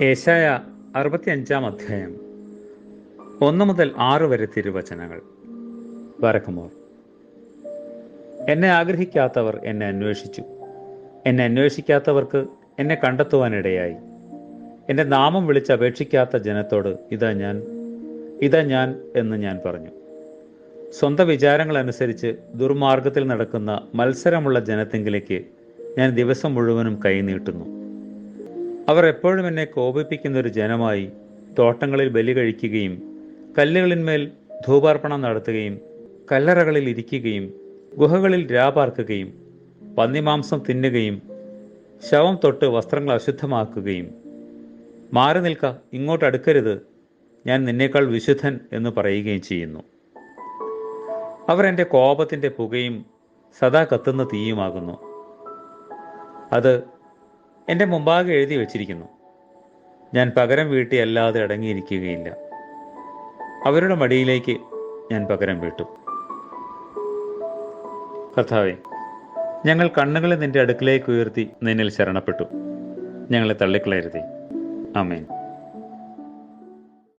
ഏശായ അറുപത്തിയഞ്ചാം അധ്യായം. ഒന്ന് മുതൽ ആറ് വരെ തിരുവചനങ്ങൾ. വരക്കുമോർ. എന്നെ ആഗ്രഹിക്കാത്തവർ എന്നെ അന്വേഷിച്ചു. എന്നെ അന്വേഷിക്കാത്തവർക്ക് എന്നെ കണ്ടെത്തുവാനിടയായി. എന്റെ നാമം വിളിച്ച് അപേക്ഷിക്കാത്ത ജനത്തോട് ഇതാ ഞാൻ ഇതാ ഞാൻ എന്ന് ഞാൻ പറഞ്ഞു. സ്വന്തം വിചാരങ്ങൾ അനുസരിച്ച് ദുർമാർഗത്തിൽ നടക്കുന്ന മത്സരമുള്ള ജനത്തെങ്കിലേക്ക് ഞാൻ ദിവസം മുഴുവനും കൈ നീട്ടുന്നു. അവർ എപ്പോഴും എന്നെ കോപിപ്പിക്കുന്ന ഒരു ജനമായി തോട്ടങ്ങളിൽ ബലി കഴിക്കുകയും കല്ലുകളിന്മേൽ ധൂപാർപ്പണം നടത്തുകയും കല്ലറകളിൽ ഇരിക്കുകയും ഗുഹകളിൽ രാപാർക്കുകയും പന്നിമാംസം തിന്നുകയും ശവം തൊട്ട് വസ്ത്രങ്ങൾ അശുദ്ധമാക്കുകയും മാറി നിൽക്ക ഇങ്ങോട്ട് അടുക്കരുത് ഞാൻ നിന്നേക്കാൾ വിശുദ്ധൻ എന്ന് പറയുകയും ചെയ്യുന്നു. അവർ കോപത്തിന്റെ പുകയും സദാ കത്തുന്ന തീയുമാകുന്നു. അത് എന്റെ മുമ്പാകെ എഴുതി വച്ചിരിക്കുന്നു. ഞാൻ പകരം വീട്ടി അല്ലാതെ അടങ്ങിയിരിക്കുകയില്ല. അവരുടെ മടിയിലേക്ക് ഞാൻ പകരം വീട്ടു. കർത്താവെ ഞങ്ങൾ കണ്ണുകളെ നിന്റെ അടുക്കിലേക്ക് ഉയർത്തി നിന്നിൽ ശരണപ്പെട്ടു. ഞങ്ങളെ തള്ളിക്കളയരുതേ. ആമേൻ.